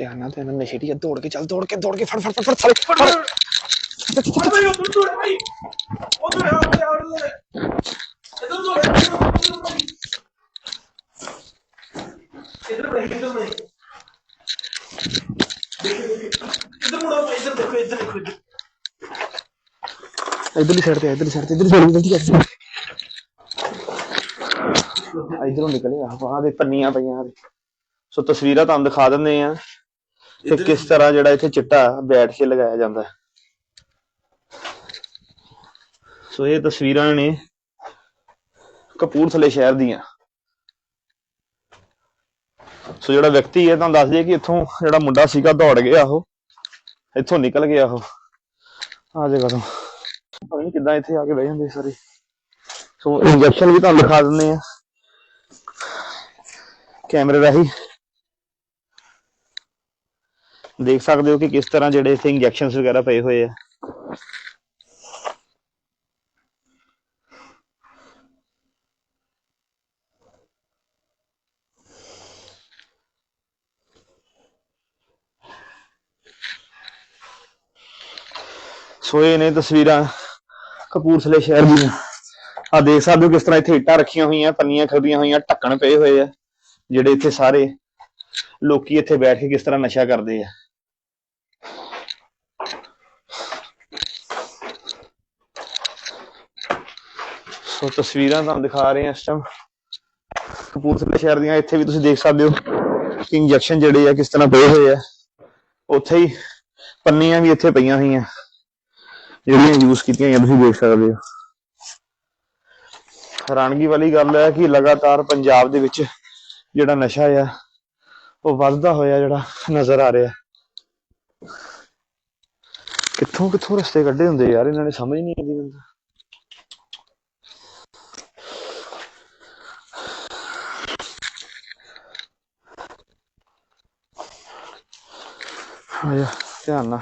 ਧਿਆਨ ਨਾਲ ਧਿਆਨ ਨਾਲ ਨਸ਼ੇੜੀ ਆ ਦੌੜ ਕੇ ਚੱਲ ਦੌੜ ਕੇ ਦੌੜ ਕੇ ਫੜ ਫੜ ਫੜ ਫੜ ਫੜ ਫੜ। ਭਾਈ ਉਹ ਦੂਰ ਦੂਰ ਭਾਈ ਉਹ ਦੂਰ ਆ ਉਹ ਦੂਰ ਇਧਰ ਦੂਰ ਇਧਰ ਬੜੇ ਇਧਰ ਬੜੇ ਇਧਰ ਮੁੜੋ ਭਾਈ ਇਧਰ ਦੇਖੋ ਇਧਰ ਦੇਖੋ ਇੱਧਰ। ਇਧਰਲੀ ਸਾਈਡ ਤੇ ਸਾਈਡ ਤੇ ਇਧਰ ਸਾਈਡ ਜਲਦੀ ਕਰ ਇਧਰੋਂ ਨਿਕਲੇ ਆ ਆਹ ਦੇ ਪੰਨੀਆਂ ਪਈਆਂ ਦੇ ਸੋ ਤਸਵੀਰਾਂ ਤੁਹਾਨੂੰ ਦਿਖਾ ਦਿੰਦੇ ਆ। ਤੇ ਕਿਸ ਤਰ੍ਹਾਂ ਜਿਹੜਾ ਇੱਥੇ ਚਿੱਟਾ ਬੈਠ ਕੇ ਲਗਾਇਆ ਜਾਂਦਾ ਹੈ? ਸੋ ਇਹ ਤਸਵੀਰਾਂ ਨੇ ਕਪੂਰਥਲੇ ਸ਼ਹਿਰ ਦੀਆਂ। ਸੋ ਜਿਹੜਾ ਵਿਅਕਤੀ ਹੈ ਤੁਹਾਨੂੰ ਦੱਸ ਦਈਏ ਕਿ ਇੱਥੋਂ ਜਿਹੜਾ ਮੁੰਡਾ ਸੀਗਾ ਦੌੜ ਗਿਆ ਉਹ ਇੱਥੋਂ ਨਿਕਲ ਗਿਆ ਉਹ। ਆ ਜਗ੍ਹਾ ਤੋਂ। ਪਤਾ ਨਹੀਂ ਕਿੱਦਾਂ ਇੱਥੇ ਆ ਕੇ ਬਹਿ ਜਾਂਦੇ ਸਾਰੇ। ਸੋ ਇੰਜੈਕਸ਼ਨ ਵੀ ਤੁਹਾਨੂੰ ਦਿਖਾ ਦਿੰਦੇ ਆ। ਕੈਮਰੇ ਰਾਹੀਂ। ਦੇਖ ਸਕਦੇ ਹੋ ਕਿ ਕਿਸ ਤਰ੍ਹਾਂ ਜਿਹੜੇ ਇੱਥੇ ਇੰਜੈਕਸ਼ਨਸ ਵਗੈਰਾ ਪਏ ਹੋਏ ਆ। ਸੋ ਇਹ ਨੇ ਤਸਵੀਰਾਂ ਕਪੂਰਥਲੇ ਸ਼ਹਿਰ ਦੀਆਂ। ਆ ਦੇਖ ਸਕਦੇ ਹੋ ਕਿਸ ਤਰ੍ਹਾਂ ਇੱਥੇ ਇੱਟਾਂ ਰੱਖੀਆਂ ਹੋਈਆਂ ਪੰਨੀਆਂ ਖੜੀਆਂ ਹੋਈਆਂ, ਢੱਕਣ ਪਏ ਹੋਏ ਆ, ਜਿਹੜੇ ਇੱਥੇ ਸਾਰੇ ਲੋਕੀ ਇੱਥੇ ਬੈਠ ਕੇ ਕਿਸ ਤਰ੍ਹਾਂ ਨਸ਼ਾ ਕਰਦੇ ਆ। ਸੋ ਤਸਵੀਰਾਂ ਤੁਹਾਨੂੰ ਦਿਖਾ ਰਹੇ ਆ ਇਸ ਟਾਈਮ ਕਪੂਰਥਲੇ ਸ਼ਹਿਰ ਦੀਆਂ, ਇੱਥੇ ਵੀ ਤੁਸੀਂ ਦੇਖ ਸਕਦੇ ਹੋ ਕਿ ਇੰਜੈਕਸ਼ਨ ਜਿਹੜੇ ਆ ਕਿਸ ਤਰ੍ਹਾਂ ਪਏ ਹੋਏ ਆ। ਉੱਥੇ ਹੀ ਪੰਨੀਆਂ ਵੀ ਇੱਥੇ ਪਈਆਂ ਹੋਈਆਂ। ਜਿਹੜੀਆਂ ਯੂਜ਼ ਕੀਤੀਆਂ ਹੋਈਆਂ, ਤੁਸੀਂ ਦੇਖ ਸਕਦੇ ਹੋ। ਹੈਰਾਨਗੀ ਵਾਲੀ ਗੱਲ ਹੈ ਕਿ ਲਗਾਤਾਰ ਪੰਜਾਬ ਦੇ ਵਿੱਚ ਜਿਹੜਾ ਨਸ਼ਾ ਆ, ਉਹ ਵੱਧਦਾ ਹੋਇਆ ਜਿਹੜਾ ਨਜ਼ਰ ਆ ਰਿਹਾ। ਕਿੱਥੋਂ ਕਿੱਥੋਂ ਰਸਤੇ ਕੱਢੇ ਹੁੰਦੇ ਯਾਰ, ਇਹਨਾਂ ਨੇ ਸਮਝ ਨਹੀਂ ਆਉਂਦੀ ਮੈਨੂੰ ਤਾਂ। ਧਿਆਨ ਨਾਲ।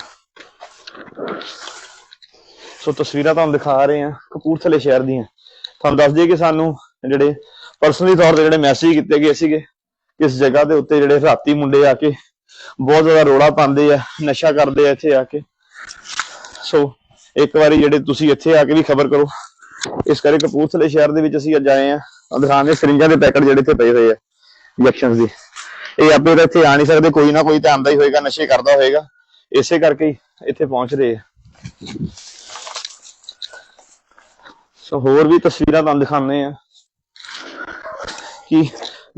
ਸੋ ਤਸਵੀਰਾਂ ਤੁਹਾਨੂੰ ਦਿਖਾ ਰਹੇ ਆ ਕਪੂਰਥਲੇ ਸ਼ਹਿਰ ਦੀਆਂ। ਤੁਹਾਨੂੰ ਦੱਸ ਦਈਏ ਕਿ ਸਾਨੂੰ ਜਿਹੜੇ ਪਰਸਨਲੀ ਤੌਰ ਤੇ ਜਿਹੜੇ ਮੈਸੇਜ ਕੀਤੇ ਗਏ ਸੀਗੇ, ਇਸ ਜਗ੍ਹਾ ਦੇ ਉੱਤੇ ਜਿਹੜੇ ਰਾਤੀ ਮੁੰਡੇ ਆ ਕੇ ਬਹੁਤ ਜ਼ਿਆਦਾ ਰੋਲਾ ਪਾਉਂਦੇ ਆ, ਨਸ਼ਾ ਕਰਦੇ ਆ ਇੱਥੇ ਆ ਕੇ। ਸੋ ਇੱਕ ਵਾਰੀ ਜਿਹੜੇ ਤੁਸੀਂ ਇੱਥੇ ਆ ਕੇ ਵੀ ਖਬਰ ਕਰੋ, ਇਸ ਕਰਕੇ ਕਪੂਰਥਲੇ ਸ਼ਹਿਰ ਦੇ ਵਿੱਚ ਅਸੀਂ ਅੱਜ ਆਏ ਆ ਦਿਖਾਣੇ ਸਰਿੰਜਾਂ ਦੇ ਪੈਕਟ ਜਿਹੜੇ ਇੱਥੇ ਪਏ ਹੋਏ ਆ ਇੰਜੈਕਸ਼ਨਸ ਦੇ। ਇਹ ਆਪੇ ਤਾਂ ਇੱਥੇ ਆ ਨਹੀਂ ਸਕਦੇ, ਕੋਈ ਨਾ ਕੋਈ ਤਾਂ ਆਂਦਾ ਹੀ ਹੋਏਗਾ, ਨਸ਼ੇ ਕਰਦਾ ਹੋਏਗਾ। ਇਸੇ ਕਰਕੇ ਇੱਥੇ ਪਹੁੰਚ ਆ। ਸੋ ਹੋਰ ਵੀ ਤਸਵੀਰਾਂ ਤੁਹਾਨੂੰ ਦਿਖਾਉਂਦੇ ਆ ਕਿ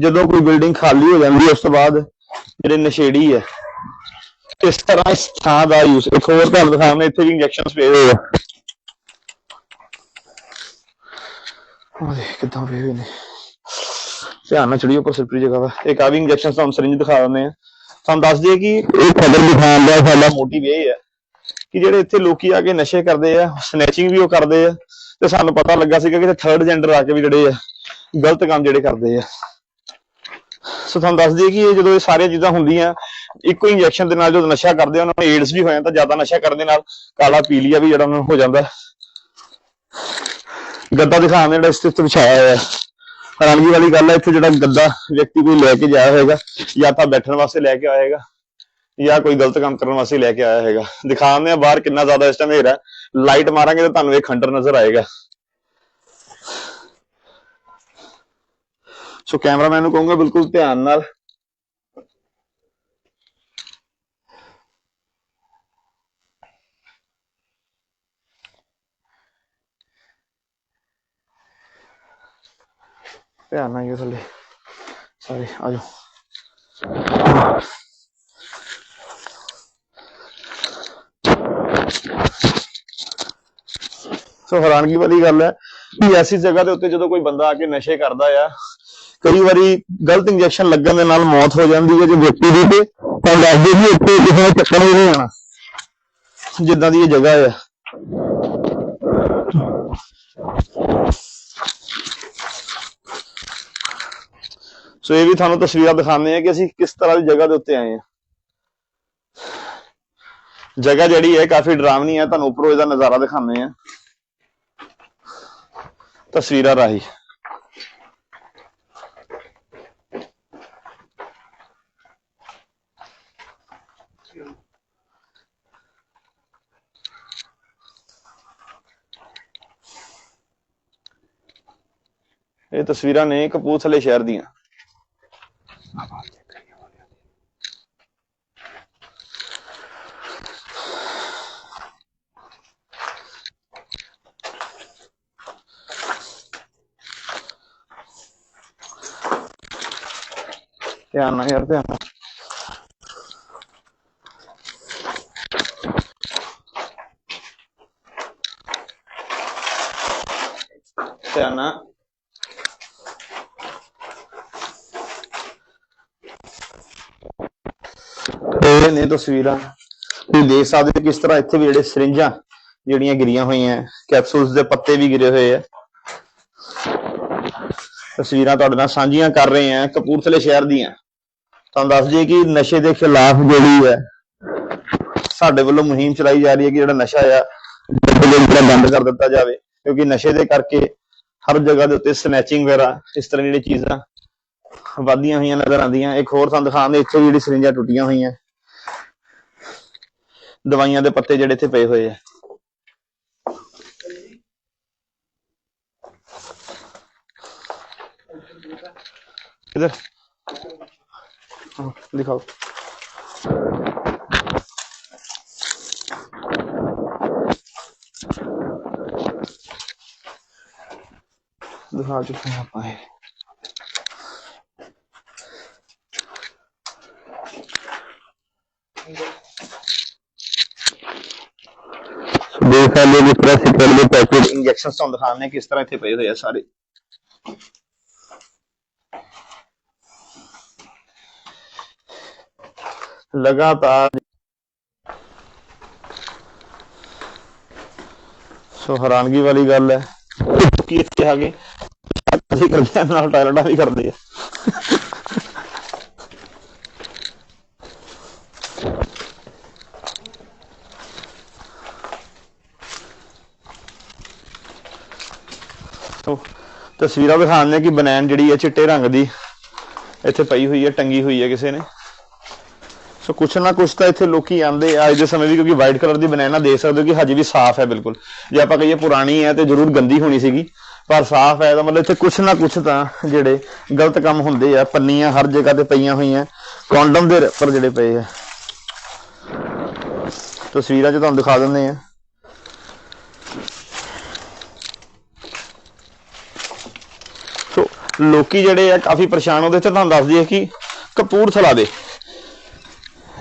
ਜਦੋਂ ਕੋਈ ਬਿਲਡਿੰਗ ਖਾਲੀ ਹੋ ਜਾਂਦੀ ਹੈ, ਉਸ ਤੋਂ ਬਾਅਦ ਜਿਹੜੇ ਨਸ਼ੇੜੀ ਹੈ, ਇਸ ਤਰ੍ਹਾਂ ਇਸ ਥਾਂ ਦਾ ਯੂਜ਼ ਇੱਕ ਹੋਰ ਤੁਹਾਨੂੰ ਦਿਖਾਉਂਦੇ, ਇੱਥੇ ਵੀ ਇੰਜੈਕਸ਼ਨਸ ਪਏ ਹੋਏ ਆ। ਉਹਦੇ ਕਿੱਦਾਂ ਪਏ ਹੋਏ ਨੇ। ਧਿਆਨ ਨਾਲ ਚੜੀਓ ਪਰ ਸਿਰਪਰੀ ਜਗ੍ਹਾ ਵਾ ਇੱਕ ਆ ਵੀ ਇੰਜੈਕਸ਼ਨ ਤੁਹਾਨੂੰ ਸਰਿੰਜ ਦਿਖਾ ਦਿੰਦੇ ਆ। ਤੁਹਾਨੂੰ ਦੱਸ ਦਈਏ ਕਿ ਇਹ ਖਬਰ ਦਿਖਾਉਣ ਦਾ ਸਾਡਾ ਮੋਟਿਵ ਇਹ ਹੈ ਕਿ ਜਿਹੜੇ ਇੱਥੇ ਲੋਕੀ ਆ ਕੇ ਨਸ਼ੇ ਕਰਦੇ ਆ ਸਨੈਚਿੰਗ ਵੀ ਉਹ ਕਰਦੇ ਆ ਤੇ ਸਾਨੂੰ ਪਤਾ ਲੱਗਾ ਸੀਗਾ ਕਿ ਥਰਡ ਜੈਂਡਰ ਆ ਕੇ ਵੀ ਜਿਹੜੇ ਆ ਗਲਤ ਕੰਮ ਜਿਹੜੇ ਕਰਦੇ ਆ। ਸੋ ਤੁਹਾਨੂੰ ਦੱਸ ਦਈਏ ਕਿ ਇਹ ਜਦੋਂ ਇਹ ਸਾਰੀਆਂ ਚੀਜ਼ਾਂ ਹੁੰਦੀਆਂ ਇੱਕੋ ਇੰਜੈਕਸ਼ਨ ਦੇ ਨਾਲ ਜਦੋਂ ਨਸ਼ਾ ਕਰਦੇ ਆ ਉਹਨਾਂ ਨੂੰ ਏਡਸ ਵੀ ਹੋ ਜਾਂਦਾ ਜ਼ਿਆਦਾ ਨਸ਼ਾ ਕਰਨ ਦੇ ਨਾਲ ਕਾਲਾ ਪੀਲੀਆ ਵੀ ਜਿਹੜਾ ਉਹਨਾਂ ਨੂੰ ਹੋ ਜਾਂਦਾ। ਗੱਦਾ ਦਿਖਾਉਣ ਜਿਹੜਾ ਇਸ ਤੇ ਵਿਛਾਇਆ ਹੋਇਆ। ਹੈ ਹੈਰਾਨਗੀ ਵਾਲੀ ਗੱਲ ਹੈ ਇੱਥੇ ਜਿਹੜਾ ਗੱਦਾ ਵਿਅਕਤੀ ਕੋਈ ਲੈ ਕੇ ਜਾਇਆ ਹੋਏਗਾ, ਜਾਂ ਤਾਂ ਬੈਠਣ ਵਾਸਤੇ ਲੈ ਕੇ ਆਇਆ ਹੈਗਾ ਜਾਂ ਕੋਈ ਗਲਤ ਕੰਮ ਕਰਨ ਵਾਸਤੇ ਲੈ ਕੇ ਆਇਆ ਹੈਗਾ ਦਿਖਾਉਂਦੇ ਆ ਬਾਹਰ ਕਿੰਨਾ ਜ਼ਿਆਦਾ ਇਸ ਟਾਈਮ ਹਨੇਰਾ ਲਾਈਟ ਮਾਰਾਂਗੇ ਤਾਂ ਤੁਹਾਨੂੰ ਇਹ ਖੰਡਰ ਨਜ਼ਰ ਆਏਗਾ। ਸੋ ਕੈਮਰਾਮੈਨ ਨੂੰ ਕਹੂੰਗਾ ਬਿਲਕੁਲ ਧਿਆਨ ਨਾਲ ਧਿਆਨ ਨਾਲ ਇਹ ਥੱਲੇ ਸਾਰੇ ਆ ਜਾਓ ਸੋ ਹੈਰਾਨਗੀ ਵਾਲੀ ਗੱਲ ਹੈ ਕਿ ਐਸੀ ਜਗ੍ਹਾ ਦੇ ਉੱਤੇ ਜਦੋਂ ਕੋਈ ਬੰਦਾ ਆ ਕੇ ਨਸ਼ੇ ਕਰਦਾ ਆ, ਕਈ ਵਾਰੀ ਗਲਤ ਇੰਜੈਕਸ਼ਨ ਲੱਗਣ ਦੇ ਨਾਲ ਮੌਤ ਹੋ ਜਾਂਦੀ ਹੈ ਜੇ ਵਿਅਕਤੀ ਦੀ ਤੇ, ਤਾਂ ਦੱਸਦੇ ਵੀ ਇੱਥੇ ਕਿਸੇ ਨੇ ਚੱਕਰ ਹੀ ਨਹੀਂ ਆਣਾ ਜਿੱਦਾਂ ਦੀ ਇਹ ਜਗ੍ਹਾ ਆ। ਸੋ ਇਹ ਵੀ ਤੁਹਾਨੂੰ ਤਸਵੀਰਾਂ ਦਿਖਾਉਂਦੇ ਆ ਕਿ ਅਸੀਂ ਕਿਸ ਤਰ੍ਹਾਂ ਦੀ ਜਗ੍ਹਾ ਦੇ ਉੱਤੇ ਆਏ ਆ ਜਗ੍ਹਾ ਜਿਹੜੀ ਹੈ ਕਾਫੀ ਡਰਾਵਣੀ ਹੈ ਤੁਹਾਨੂੰ ਉੱਪਰੋਂ ਇਹਦਾ ਨਜ਼ਾਰਾ ਦਿਖਾਉਂਦੇ ਆ ਤਸਵੀਰਾਂ ਰਾਹੀਂ ਇਹ ਤਸਵੀਰਾਂ ਨੇ ਕਪੂਰਥਲੇ ਸ਼ਹਿਰ ਦੀਆਂ ਧਿਆਨ ਨਾਲ ਯਾਰ ਧਿਆਨ ਨਾਲ ਧਿਆਨ ਨਾਲ ਇਹ ਨੇ ਤਸਵੀਰਾਂ। ਤੁਸੀਂ ਦੇਖ ਸਕਦੇ ਹੋ ਕਿਸ ਤਰ੍ਹਾਂ ਇੱਥੇ ਵੀ ਜਿਹੜੇ ਸਰਿੰਜਾਂ ਜਿਹੜੀਆਂ ਗਿਰੀਆਂ ਹੋਈਆਂ, ਕੈਪਸੂਲਸ ਦੇ ਪੱਤੇ ਵੀ ਗਿਰੇ ਹੋਏ ਆ। ਤਸਵੀਰਾਂ ਤੁਹਾਡੇ ਨਾਲ ਸਾਂਝੀਆਂ ਕਰ ਰਹੇ ਹਾਂ ਕਪੂਰਥਲੇ ਸ਼ਹਿਰ ਦੀਆਂ। ਤੁਹਾਨੂੰ ਦੱਸ ਦਈਏ ਕਿ ਨਸ਼ੇ ਦੇ ਖਿਲਾਫ ਜਿਹੜੀ ਹੈ, ਸਾਡੇ ਵੱਲੋਂ ਮੁਹਿੰਮ ਚਲਾਈ ਜਾ ਰਹੀ ਹੈ ਕਿ ਜਿਹੜਾ ਨਸ਼ਾ ਆ ਜਿਹੜਾ ਬੰਦ ਕਰ ਦਿੱਤਾ ਜਾਵੇ, ਕਿਉਂਕਿ ਨਸ਼ੇ ਦੇ ਕਰਕੇ ਹਰ ਜਗ੍ਹਾ ਦੇ ਉੱਤੇ ਸਨੈਚਿੰਗ ਵਗੈਰਾ, ਇਸ ਤਰ੍ਹਾਂ ਦੀਆਂ ਜਿਹੜੀਆਂ ਚੀਜ਼ਾਂ ਵਾਧੀਆਂ ਹੋਈਆਂ ਨਜ਼ਰ ਆਉਂਦੀਆਂ। ਇੱਕ ਹੋਰ ਤੁਹਾਨੂੰ ਦਿਖਾਉਂਦੇ ਇੱਥੇ ਜਿਹੜੀ ਸਰਿੰਜਾਂ ਟੁੱਟੀਆਂ ਹੋਈਆਂ। ਦਵਾਈਆਂ ਦੇ ਪੱਤੇ ਜਿਹੜੇ ਇੱਥੇ ਪਏ ਹੋਏ ਆ। इधर। हाँ दिखाओ दरवाजे से यहाँ पाए देखा लोग पूरा सिपर में पैकेट इंजेक्शन तो दिखाने किस तरह थे पे हुए सारे। ਲਗਾਤਾਰ। ਸੋ ਹੈਰਾਨਗੀ ਵਾਲੀ ਗੱਲ ਹੈ। ਕੀ ਇੱਥੇ ਆ ਗਏ? ਅਸੀਂ ਕਰਦੇ ਹਾਂ ਨਾਲ ਟਾਇਲਟਾਂ ਵੀ ਕਰਦੇ ਆ। ਸੋ ਤਸਵੀਰਾਂ ਦਿਖਾਉਂਦੇ ਹਾਂ ਕਿ ਬਨੈਣ ਜਿਹੜੀ ਹੈ ਚਿੱਟੇ ਰੰਗ ਦੀ ਇੱਥੇ ਪਈ ਹੋਈ ਹੈ, ਟੰਗੀ ਹੋਈ ਹੈ ਕਿਸੇ ਨੇ। ਸੋ ਕੁਛ ਨਾ ਕੁਛ ਤਾਂ ਇੱਥੇ ਲੋਕੀ ਆਂਦੇ ਆ ਅੱਜ ਦੇ ਸਮੇਂ ਵੀ, ਕਿਉਂਕਿ ਵਾਈਟ ਕਲਰ ਦੀ ਬਨਾਨਾ ਦੇਖ ਸਕਦੇ ਹੋ ਕਿ ਹਜੇ ਵੀ ਸਾਫ਼ ਹੈ ਬਿਲਕੁਲ। ਜੇ ਆਪਾਂ ਕਹੀਏ ਪੁਰਾਣੀ ਹੈ ਤੇ ਜ਼ਰੂਰ ਗੰਦੀ ਹੋਣੀ ਸੀਗੀ, ਪਰ ਸਾਫ਼ ਹੈ ਤਾਂ ਮਤਲਬ ਇੱਥੇ ਕੁਛ ਨਾ ਕੁਛ ਤਾਂ ਜਿਹੜੇ ਗਲਤ ਕੰਮ ਹੁੰਦੇ ਆ, ਪੰਨੀਆਂ ਹਰ ਜਗ੍ਹਾ ਤੇ ਪਈਆਂ ਹੋਈਆਂ ਕੌਂਡਮ ਦੇ ਉੱਪਰ ਜਿਹੜੇ ਪਏ ਆ। ਤਸਵੀਰਾਂ 'ਚ ਤੁਹਾਨੂੰ ਦਿਖਾ ਦਿੰਦੇ ਆ ਸੋ ਲੋਕੀ ਜਿਹੜੇ ਆ ਕਾਫੀ ਪਰੇਸ਼ਾਨ ਹੁੰਦੇ ਤੇ ਤੁਹਾਨੂੰ ਦੱਸ ਦਈਏ ਕਿ ਕਪੂਰਥਲਾ ਦੇ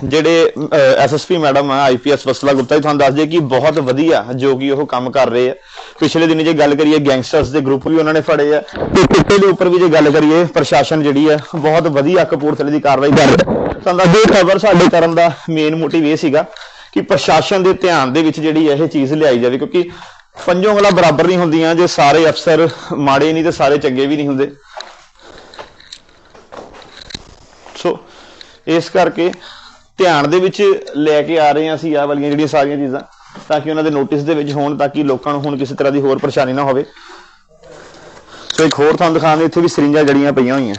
ਜਿਹੜੇ ਐਸਐਸਪੀ ਮੈਡਮ ਆ ਆਈਪੀਐਸ ਵਸਲਾ ਗੁਪਤਾ ਜੀ, ਤੁਹਾਨੂੰ ਦੱਸ ਦਈਏ ਕਿ ਬਹੁਤ ਵਧੀਆ ਜੋ ਕਿ ਉਹ ਕੰਮ ਕਰ ਰਹੇ ਆ। ਪਿਛਲੇ ਦਿਨ ਜੇ ਗੱਲ ਕਰੀਏ ਗੈਂਗਸਟਰਸ ਦੇ ਗਰੁੱਪ ਵੀ ਉਹਨਾਂ ਨੇ ਫੜੇ ਆ। ਤੇ ਕੁੱਤੇ ਦੇ ਉੱਪਰ ਵੀ ਜੇ ਗੱਲ ਕਰੀਏ, ਪ੍ਰਸ਼ਾਸਨ ਜਿਹੜੀ ਆ, ਬਹੁਤ ਵਧੀਆ ਕਪੂਰਥਲੇ ਦੀ ਕਾਰਵਾਈ ਕਰ ਰਿਹਾ। ਤੁਹਾਨੂੰ ਦੱਸ ਦਈਏ ਖਬਰ ਸਾਡੇ ਕਰਨ ਦਾ ਮੇਨ ਮੋਟਿਵ ਇਹ ਸੀਗਾ ਕਿ ਪ੍ਰਸ਼ਾਸਨ ਦੇ ਧਿਆਨ ਦੇ ਵਿੱਚ ਜਿਹੜੀ ਇਹ ਚੀਜ਼ ਲਿਆਈ ਜਾਵੇ, ਕਿਉਂਕਿ ਪੰਜੋਂ ਉਂਗਲਾਂ ਬਰਾਬਰ ਨਹੀਂ ਹੁੰਦੀਆਂ, ਜੇ ਸਾਰੇ ਅਫਸਰ ਮਾੜੇ ਨਹੀਂ ਤੇ ਸਾਰੇ ਚੰਗੇ ਵੀ ਨਹੀਂ ਹੁੰਦੇ। ਸੋ, ਇਸ ਕਰਕੇ ਧਿਆਨ ਦੇ ਵਿੱਚ ਲੈ ਕੇ ਆ ਰਹੇ ਹਾਂ ਅਸੀਂ ਆਹ ਵਾਲੀਆਂ ਜਿਹੜੀਆਂ ਸਾਰੀਆਂ ਚੀਜ਼ਾਂ, ਤਾਂ ਕਿ ਉਹਨਾਂ ਦੇ ਨੋਟਿਸ ਦੇ ਵਿੱਚ ਹੋਣ, ਤਾਂ ਕਿ ਲੋਕਾਂ ਨੂੰ ਹੁਣ ਕਿਸੇ ਤਰ੍ਹਾਂ ਦੀ ਹੋਰ ਪਰੇਸ਼ਾਨੀ ਨਾ ਹੋਵੇ। ਸੋ ਇੱਕ ਹੋਰ ਤੁਹਾਨੂੰ ਦਿਖਾਉਂਦੇ, ਇੱਥੇ ਵੀ ਸਰਿੰਜਾਂ ਜੜੀਆਂ ਪਈਆਂ ਹੋਈਆਂ।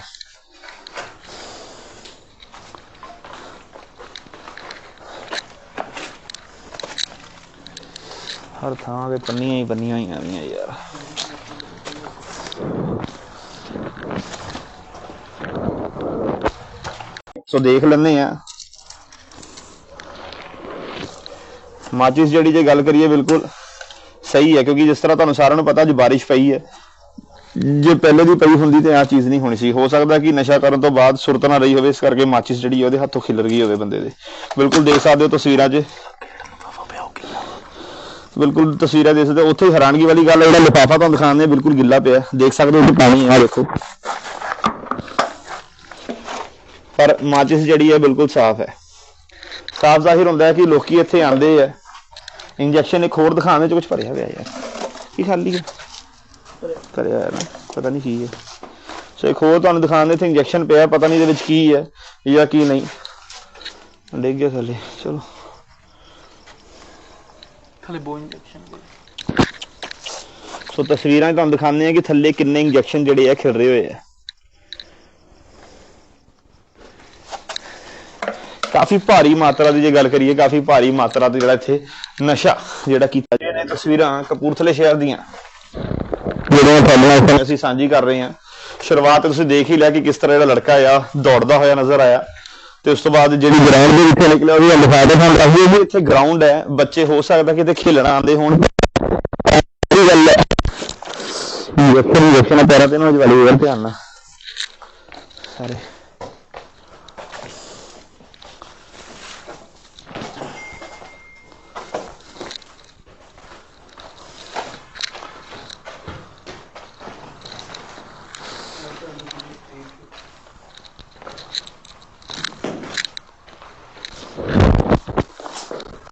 ਹਰ ਥਾਂ ਤੇ ਪੰਨੀਆਂ ਹੀ ਪੰਨੀਆਂ ਹੋਈਆਂ ਵੀਆਂ ਯਾਰ। ਸੋ ਦੇਖ ਲੈਂਦੇ ਆ ਮਾਚਿਸ ਜਿਹੜੀ ਜੇ ਗੱਲ ਕਰੀਏ, ਬਿਲਕੁਲ ਸਹੀ ਹੈ, ਕਿਉਂਕਿ ਜਿਸ ਤਰ੍ਹਾਂ ਤੁਹਾਨੂੰ ਸਾਰਿਆਂ ਨੂੰ ਪਤਾ ਅੱਜ ਬਾਰਿਸ਼ ਪਈ ਹੈ। ਜੇ ਪਹਿਲੇ ਦੀ ਪਈ ਹੁੰਦੀ ਤੇ ਆ ਚੀਜ਼ ਨਹੀਂ ਹੋਣੀ ਸੀ। ਹੋ ਸਕਦਾ ਕਿ ਨਸ਼ਾ ਕਰਨ ਤੋਂ ਬਾਅਦ ਸੁਰਤ ਨਾ ਰਹੀ ਹੋਵੇ, ਇਸ ਕਰਕੇ ਮਾਚਿਸ ਜਿਹੜੀ ਉਹਦੇ ਹੱਥੋਂ ਖਿਲਰ ਗਈ ਹੋਵੇ ਬੰਦੇ ਦੇ। ਬਿਲਕੁਲ ਦੇਖ ਸਕਦੇ ਹੋ ਤਸਵੀਰਾਂ 'ਚ। ਬਿਲਕੁਲ ਤਸਵੀਰਾਂ ਦੇਖ ਸਕਦੇ ਹੋ। ਉੱਥੇ ਹੈਰਾਨਗੀ ਵਾਲੀ ਗੱਲ ਹੈ, ਜਿਹੜਾ ਲਿਫਾਫਾ ਤੁਹਾਨੂੰ ਦਿਖਾਉਂਦੇ ਬਿਲਕੁਲ ਗਿੱਲਾ ਪਿਆ। ਦੇਖ ਸਕਦੇ ਹੋ ਕਿ ਪਾਣੀ ਆ, ਦੇਖੋ। ਪਰ ਮਾਚਿਸ ਜਿਹੜੀ ਹੈ, ਬਿਲਕੁਲ ਸਾਫ਼ ਹੈ। ਸਾਫ਼ ਜ਼ਾਹਿਰ ਹੁੰਦਾ ਹੈ ਕਿ ਲੋਕੀ ਇੱਥੇ ਆਉਂਦੇ ਆ। ਇੰਜੈਕਸ਼ਨ ਇੱਕ ਹੋਰ ਦਿਖਾਉਣ ਵਿੱਚ ਕੁਝ ਭਰਿਆ ਹੋਇਆ ਯਾਰ। ਕੀ ਖਾਲੀ ਹੈ ਭਰਿਆ ਹੈ ਨਾ ਪਤਾ ਨਹੀਂ ਕੀ ਹੈ ਸੋ ਇੱਕ ਹੋਰ ਤੁਹਾਨੂੰ ਦਿਖਾਉਣ ਦੇ ਇੱਥੇ ਇੰਜੈਕਸ਼ਨ ਪਿਆ ਪਤਾ ਨਹੀਂ ਇਹਦੇ ਵਿੱਚ ਕੀ ਹੈ ਜਾਂ ਕੀ ਨਹੀਂ। ਡਿੱਗ ਗਿਆ ਥੱਲੇ ਚਲੋ। ਥਲੇ ਬੋ ਇੰਜੈਕਸ਼ਨ ਸੋ ਤਸਵੀਰਾਂ 'ਚ ਤੁਹਾਨੂੰ ਦਿਖਾਉਂਦੇ ਆ ਕਿ ਥੱਲੇ ਕਿੰਨੇ ਇੰਜੈਕਸ਼ਨ ਜਿਹੜੇ ਆ ਖਿਲ ਰਹੇ ਹੋਏ ਆ। ਕਾਫੀ ਭਾਰੀ ਮਾਤਰਾ ਦੀ ਜੇ ਗੱਲ ਕਰੀਏ, ਕਾਫੀ ਭਾਰੀ ਮਾਤਰਾ ਤੇ ਜਿਹੜਾ ਇੱਥੇ ਨਸ਼ਾ ਜਿਹੜਾ ਕੀਤਾ ਗਿਆ ਨੇ ਤਸਵੀਰਾਂ ਕਪੂਰਥਲੇ ਸ਼ਹਿਰ ਦੀਆਂ। ਜਿਹੜੀਆਂ ਤੁਹਾਡੇ ਨਾਲ ਅਸੀਂ ਸਾਂਝੀ ਕਰ ਰਹੇ ਹਾਂ, ਸ਼ੁਰੂਆਤ ਤੁਸੀਂ ਦੇਖ ਹੀ ਲਿਆ ਕਿ ਕਿਸ ਤਰ੍ਹਾਂ ਜਿਹੜਾ ਲੜਕਾ ਆ, ਦੌੜਦਾ ਹੋਇਆ ਨਜ਼ਰ ਆਇਆ। ਤੇ ਉਸ ਤੋਂ ਬਾਅਦ ਜਿਹੜੀ ਗਰਾਊਂਡ ਦੇ ਵਿੱਚੋਂ ਨਿਕਲਿਆ, ਉਹ ਵੀ ਲਿਖਾ ਦੇ ਤੁਹਾਨੂੰ ਵੀ ਇੱਥੇ ਗਰਾਊਂਡ ਹੈ, ਬੱਚੇ ਹੋ ਸਕਦਾ ਕਿਤੇ ਖੇਲਣ ਆਉਂਦੇ ਹੋਣ। ਇਹ ਗੱਲ ਹੈ। ਵੇਖਣ ਵੇਖਣਾ ਪੈਰਾਂ ਤੇ ਨਾ ਜਵਾਲੀ ਵੱਲ ਧਿਆਨ ਨਾਲ। ਸਾਰੇ।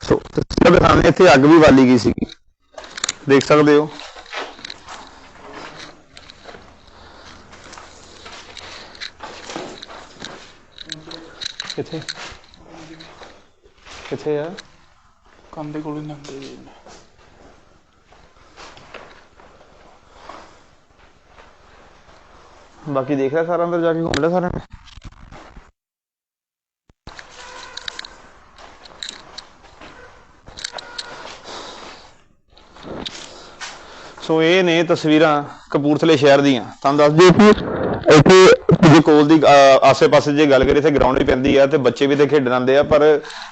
ਸੋ ਤਸਵੀਰ ਦੇ ਸਾਹਮਣੇ ਇੱਥੇ ਅੱਗ ਵੀ ਬਾਲੀ ਗਈ ਸੀਗੀ। ਦੇਖ ਸਕਦੇ ਹੋ। ਕਿੱਥੇ? ਕਿੱਥੇ ਆ? ਕੰਦੇ ਕੋਲ ਨੰਗੇ ਜੀ ਬਾਕੀ ਦੇਖ ਲਿਆ ਸਾਰਾ ਅੰਦਰ ਜਾ ਕੇ ਘੁੰਮ ਲਿਆ ਸਾਰਾ ਨੇ? ਸੋ ਇਹ ਨੇ ਤਸਵੀਰਾਂ ਕਪੂਰਥਲੇ ਸ਼ਹਿਰ ਦੀਆਂ। ਤੁਹਾਨੂੰ ਦੱਸ ਦਿਓ ਕਿ ਇੱਥੇ ਜੇ ਕੋਲ ਦੀ ਆਸੇ-ਪਾਸੇ ਜੇ ਗੱਲ ਕਰੀਏ, ਇੱਥੇ ਗਰਾਊਂਡ ਵੀ ਪੈਂਦੀ ਆ ਤੇ ਬੱਚੇ ਵੀ ਇੱਥੇ ਖੇਡਣ ਆਉਂਦੇ ਆ, ਪਰ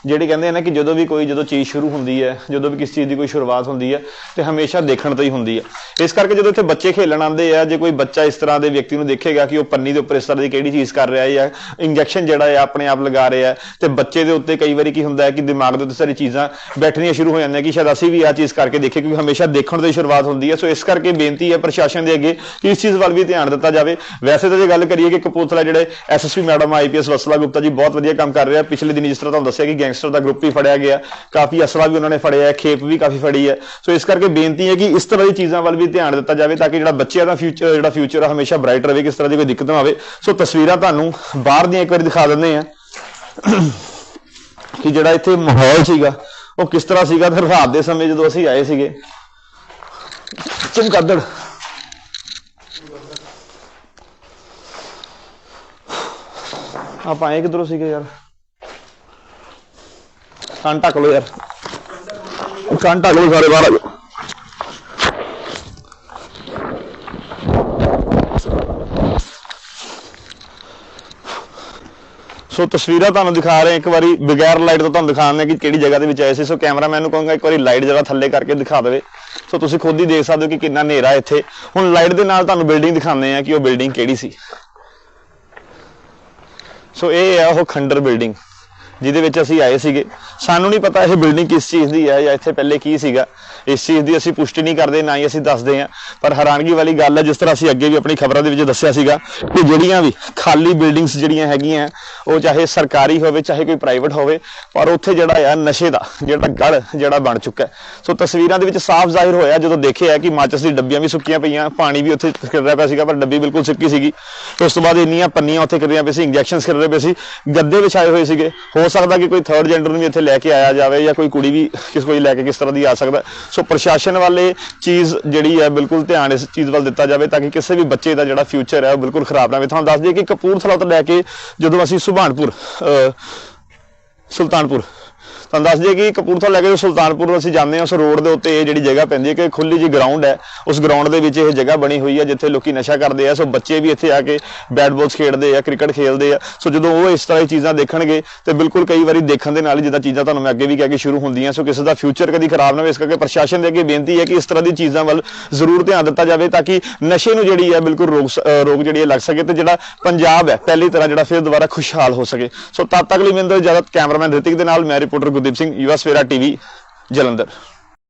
ਜਿਹੜੇ ਕਹਿੰਦੇ ਆ ਨਾ ਕਿ ਜਦੋਂ ਵੀ ਕੋਈ, ਜਦੋਂ ਚੀਜ਼ ਸ਼ੁਰੂ ਹੁੰਦੀ ਹੈ ਜਦੋਂ ਵੀ ਕਿਸੇ ਚੀਜ਼ ਦੀ ਕੋਈ ਸ਼ੁਰੂਆਤ ਹੁੰਦੀ ਹੈ ਤੇ ਹਮੇਸ਼ਾ ਦੇਖਣ ਤੋਂ ਹੀ ਹੁੰਦੀ ਹੈ ਇਸ ਕਰਕੇ ਜਦੋਂ ਇੱਥੇ ਬੱਚੇ ਖੇਲਣ ਆਉਂਦੇ ਆ, ਜੇ ਕੋਈ ਬੱਚਾ ਇਸ ਤਰ੍ਹਾਂ ਦੇ ਵਿਅਕਤੀ ਨੂੰ ਦੇਖੇਗਾ ਕਿ ਉਹ ਪੰਨੀ ਦੇ ਉੱਪਰ ਇਸ ਤਰ੍ਹਾਂ ਦੀ ਕਿਹੜੀ ਚੀਜ਼ ਕਰ ਰਿਹਾ ਹੈ ਜਾਂ ਇੰਜੈਕਸ਼ਨ ਜਿਹੜਾ ਹੈ ਆਪਣੇ ਆਪ ਲਗਾ ਰਿਹਾ ਹੈ ਤੇ ਬੱਚੇ ਦੇ ਉੱਤੇ ਕਈ ਵਾਰੀ ਕੀ ਹੁੰਦਾ ਹੈ ਕਿ ਦਿਮਾਗ ਦੇ ਉੱਤੇ ਸਾਰੀ ਚੀਜ਼ਾਂ ਬੈਠਣੀਆਂ ਸ਼ੁਰੂ ਹੋ ਜਾਂਦੀਆਂ ਕਿ ਸ਼ਾਇਦ ਅਸੀਂ ਵੀ ਆਹ ਚੀਜ਼ ਕਰਕੇ ਦੇਖੇ ਕਿਉਂਕਿ ਹਮੇਸ਼ਾ ਦੇਖਣ ਤੋਂ ਹੀ ਸ਼ੁਰੂਆਤ ਹੁੰਦੀ ਹੈ ਸੋ ਇਸ ਕਰਕੇ ਬੇਨਤੀ ਹੈ ਪ੍ਰਸ਼ਾਸਨ ਦੇ ਅੱਗੇ ਕਿ ਇਸ ਚੀਜ਼ ਵੱਲ ਵੀ ਧਿਆਨ ਦਿੱਤਾ ਜਾਵੇ। ਵੈਸੇ ਤਾਂ ਜੇ ਗੱਲ ਕਰੀਏ ਕਿ ਕਪੂਰਥਲਾ ਜਿਹੜੇ SSP madam IPS Vatsala Gupta ji ਬਹੁਤ ਵਧੀਆ ਕੰਮ ਕਰ ਰਹੇ ਆ। ਪਿਛਲੇ ਦਿਨੀ ਜਿਸ ਤਰ੍ਹਾਂ ਤੁਹਾਨੂੰ ਦੱਸਿਆ ਕਿ ਗੈਂਗਸਟਰ ਦਾ ਗਰੁੱਪ ਵੀ ਫੜਿਆ ਗਿਆ। ਕਾਫੀ ਅਸਲਾ ਵੀ ਉਹਨਾਂ ਨੇ ਫੜਿਆ ਹੈ, ਖੇਪ ਵੀ ਕਾਫੀ ਫੜੀ ਹੈ। ਸੋ ਇਸ ਕਰਕੇ ਬੇਨਤੀ ਹੈ ਕਿ ਇਸ ਤਰ੍ਹਾਂ ਦੀ ਚੀਜ਼ਾਂ ਵੱਲ ਵੀ ਧਿਆਨ ਦਿੱਤਾ ਜਾਵੇ ਤਾਂ ਕਿ ਜਿਹੜਾ ਬੱਚਿਆਂ ਦਾ ਫਿਊਚਰ ਜਿਹੜਾ ਫਿਊਚਰ ਹੈ ਹਮੇਸ਼ਾ ਬ੍ਰਾਈਟ ਰਹੇ, ਕਿਸ ਤਰ੍ਹਾਂ ਦੀ ਕੋਈ ਦਿੱਕਤ ਨਾ ਆਵੇ। ਸੋ ਤਸਵੀਰਾਂ ਤੁਹਾਨੂੰ ਬਾਹਰ ਦੀਆਂ ਇੱਕ ਵਾਰੀ ਦਿਖਾ ਦਿੰਦੇ ਆ ਕਿ ਜਿਹੜਾ ਇੱਥੇ ਮਾਹੌਲ ਸੀਗਾ, ਉਹ ਕਿਸ ਤਰ੍ਹਾਂ ਸੀਗਾ। ਫਿਰ ਰਾਤ ਦੇ ਸਮੇਂ ਜਦੋਂ ਅਸੀਂ ਆਏ ਸੀਗੇ ਚਮਕਾਦੜ ਆਪਾਂ ਆਏ ਕਿਧਰੋਂ ਸੀਗੇ ਯਾਰ? ਕੰਨ ਢੱਕ ਲਓ ਯਾਰ। ਕੰਨ ਢੱਕ ਲਓ ਸਾਰੇ ਬਾਹਰ ਆ ਜਾਓ। ਸੋ ਤਸਵੀਰਾਂ ਤੁਹਾਨੂੰ ਦਿਖਾ ਰਹੇ ਇੱਕ ਵਾਰੀ ਬਗੈਰ ਲਾਈਟ ਤੋਂ ਤੁਹਾਨੂੰ ਦਿਖਾਉਂਦੇ ਹਾਂ ਕਿ ਕਿਹੜੀ ਜਗ੍ਹਾ ਦੇ ਵਿੱਚ ਆਏ ਸੀ। ਸੋ ਕੈਮਰਾਮੈਨ ਨੂੰ ਕਹਾਂਗਾ ਇੱਕ ਵਾਰੀ ਲਾਈਟ ਜਰਾ ਥੱਲੇ ਕਰਕੇ ਦਿਖਾ ਦੇਵੇ। ਸੋ ਤੁਸੀਂ ਖੁਦ ਹੀ ਦੇਖ ਸਕਦੇ ਹੋ ਕਿ ਕਿੰਨਾ ਹਨੇਰਾ ਇੱਥੇ। ਹੁਣ ਲਾਈਟ ਦੇ ਨਾਲ ਤੁਹਾਨੂੰ ਬਿਲਡਿੰਗ ਦਿਖਾਉਂਦੇ ਆ ਕਿ ਉਹ ਬਿਲਡਿੰਗ ਕਿਹੜੀ ਸੀ। ਸੋ ਇਹ ਹੈ ਉਹ ਖੰਡਰ ਬਿਲਡਿੰਗ ਜਿਹਦੇ ਵਿੱਚ ਅਸੀਂ ਆਏ ਸੀਗੇ। ਸਾਨੂੰ ਨਹੀਂ ਪਤਾ ਇਹ ਬਿਲਡਿੰਗ ਕਿਸ ਚੀਜ਼ ਦੀ ਹੈ ਜਾਂ ਇੱਥੇ ਪਹਿਲੇ ਕੀ ਸੀਗਾ। ਇਸ ਚੀਜ਼ ਦੀ ਅਸੀਂ ਪੁਸ਼ਟੀ ਨਹੀਂ ਕਰਦੇ, ਨਾ ਹੀ ਅਸੀਂ ਦੱਸਦੇ ਹਾਂ। ਪਰ ਹੈਰਾਨਗੀ ਵਾਲੀ ਗੱਲ ਹੈ, ਜਿਸ ਤਰ੍ਹਾਂ ਅਸੀਂ ਅੱਗੇ ਵੀ ਆਪਣੀ ਖਬਰਾਂ ਦੇ ਵਿੱਚ ਦੱਸਿਆ ਸੀਗਾ ਕਿ ਜਿਹੜੀਆਂ ਵੀ ਖਾਲੀ ਬਿਲਡਿੰਗਸ ਜਿਹੜੀਆਂ ਹੈਗੀਆਂ, ਉਹ ਚਾਹੇ ਸਰਕਾਰੀ ਹੋਵੇ, ਚਾਹੇ ਕੋਈ ਪ੍ਰਾਈਵੇਟ ਹੋਵੇ, ਪਰ ਉੱਥੇ ਜਿਹੜਾ ਆ ਨਸ਼ੇ ਦਾ, ਜਿਹੜਾ ਗੜ ਜਿਹੜਾ ਬਣ ਚੁੱਕਾ ਸੋ ਤਸਵੀਰਾਂ ਦੇ ਵਿੱਚ ਸਾਫ਼ ਜ਼ਾਹਿਰ ਹੋਇਆ ਜਦੋਂ ਦੇਖਿਆ ਕਿ ਮਾਚਸ ਦੀ ਡੱਬੀਆਂ ਵੀ ਸੁੱਕੀਆਂ ਪਈਆਂ, ਪਾਣੀ ਵੀ ਉੱਥੇ ਖਿਲ ਰਿਹਾ ਪਿਆ ਸੀਗਾ, ਪਰ ਡੱਬੀ ਬਿਲਕੁਲ ਸੁੱਕੀ ਸੀਗੀ। ਤੇ ਉਸ ਤੋਂ ਬਾਅਦ ਇੰਨੀਆਂ ਪੰਨੀਆਂ ਉੱਥੇ ਖਿਲ ਰਹੀਆਂ ਪਈ ਸੀ ਇੰਜੈਕਸ਼ਨਸ ਖਿਲ ਰਹੇ ਪਏ ਸੀ, ਗੱਦੇ ਵਿਛਾਏ ਹੋਏ ਸੀਗੇ। ਹੋਰ ਹੋ ਸਕਦਾ ਕਿ ਕੋਈ ਥਰਡ ਜੈਂਡਰ ਨੂੰ ਵੀ ਇੱਥੇ ਲੈ ਕੇ ਆਇਆ ਜਾਵੇ ਜਾਂ ਕੋਈ ਕੁੜੀ ਵੀ ਕਿਸ ਕੋਈ ਲੈ ਕੇ ਕਿਸ ਤਰ੍ਹਾਂ ਦੀ ਆ ਸਕਦਾ। ਸੋ ਪ੍ਰਸ਼ਾਸਨ ਵਾਲੇ ਚੀਜ਼ ਜਿਹੜੀ ਹੈ ਬਿਲਕੁਲ ਧਿਆਨ ਇਸ ਚੀਜ਼ ਵੱਲ ਦਿੱਤਾ ਜਾਵੇ ਤਾਂ ਕਿ ਕਿਸੇ ਵੀ ਬੱਚੇ ਦਾ ਜਿਹੜਾ ਫਿਊਚਰ ਹੈ ਉਹ ਬਿਲਕੁਲ ਖਰਾਬ ਨਾ ਹੋਵੇ। ਤੁਹਾਨੂੰ ਦੱਸ ਦਈਏ ਕਿ ਕਪੂਰਥਲਾ ਤੋਂ ਲੈ ਕੇ ਜਦੋਂ ਅਸੀਂ ਸੁਭਾਨਪੁਰ ਸੁਲਤਾਨਪੁਰ ਤੁਹਾਨੂੰ ਦੱਸ ਦਈਏ ਕਿ ਕਪੂਰਥਲਾ ਲੈ ਕੇ ਸੁਲਤਾਨਪੁਰ ਅਸੀਂ ਜਾਂਦੇ ਹਾਂ, ਉਸ ਰੋਡ ਦੇ ਉੱਤੇ ਇਹ ਜਿਹੜੀ ਜਗ੍ਹਾ ਪੈਂਦੀ ਹੈ ਕਿ ਖੁੱਲੀ ਜੀ ਗਰਾਊਂਡ ਹੈ। ਉਸ ਗਰਾਊਂਡ ਦੇ ਵਿੱਚ ਇਹ ਜਗ੍ਹਾ ਬਣੀ ਹੋਈ ਹੈ, ਜਿੱਥੇ ਲੋਕੀ ਨਸ਼ਾ ਕਰਦੇ ਆ। ਸੋ ਬੱਚੇ ਵੀ ਇੱਥੇ ਆ ਕੇ ਬੈਟ ਬਾਲਸ ਖੇਡਦੇ ਆ ਕ੍ਰਿਕਟ ਖੇਡਦੇ ਆ। ਸੋ ਜਦੋਂ ਉਹ ਇਸ ਤਰ੍ਹਾਂ ਦੀ ਚੀਜ਼ਾਂ ਦੇਖਣਗੇ ਤੇ ਬਿਲਕੁਲ ਕਈ ਵਾਰੀ ਦੇਖਣ ਦੇ ਨਾਲ ਹੀ ਜਿੱਦਾਂ ਚੀਜ਼ਾਂ ਤੁਹਾਨੂੰ ਮੈਂ ਅੱਗੇ ਵੀ ਕਹਿ ਕੇ ਸ਼ੁਰੂ ਹੁੰਦੀਆਂ। ਸੋ ਕਿਸੇ ਦਾ ਫਿਊਚਰ ਕਦੀ ਖਰਾਬ ਨਾ ਹੋਵੇ। ਇਸ ਕਰਕੇ ਪ੍ਰਸ਼ਾਸਨ ਦੇ ਅੱਗੇ ਬੇਨਤੀ ਹੈ ਕਿ ਇਸ ਤਰ੍ਹਾਂ ਦੀ ਚੀਜ਼ਾਂ ਵੱਲ ਜ਼ਰੂਰ ਧਿਆਨ ਦਿੱਤਾ ਜਾਵੇ ਤਾਂ ਕਿ ਨਸ਼ੇ ਨੂੰ ਜਿਹੜੀ ਹੈ ਬਿਲਕੁਲ ਰੋਕ ਸ- ਰੋਕ ਜਿਹੜੀ ਹੈ ਲੱਗ ਸਕੇ ਤੇ ਜਿਹੜਾ ਪੰਜਾਬ ਹੈ, ਪਹਿਲੀ ਤਰ੍ਹਾਂ ਜਿਹੜਾ ਫਿਰ ਦੁਬਾਰਾ ਖੁਸ਼ਹਾਲ ਹੋ ਸਕੇ। ਸੋ ਤਦ ਤੱਕ ਲਈ ਮੈਨੂੰ ਜ਼ਿਆਦਾ ਕੈਮਰਾਮੈਨ ਰਿਤਿਕ ਦੇ ਨਾਲ, ਮੈਂ reporter Gurdeep Singh US Savera TV Jalandhar.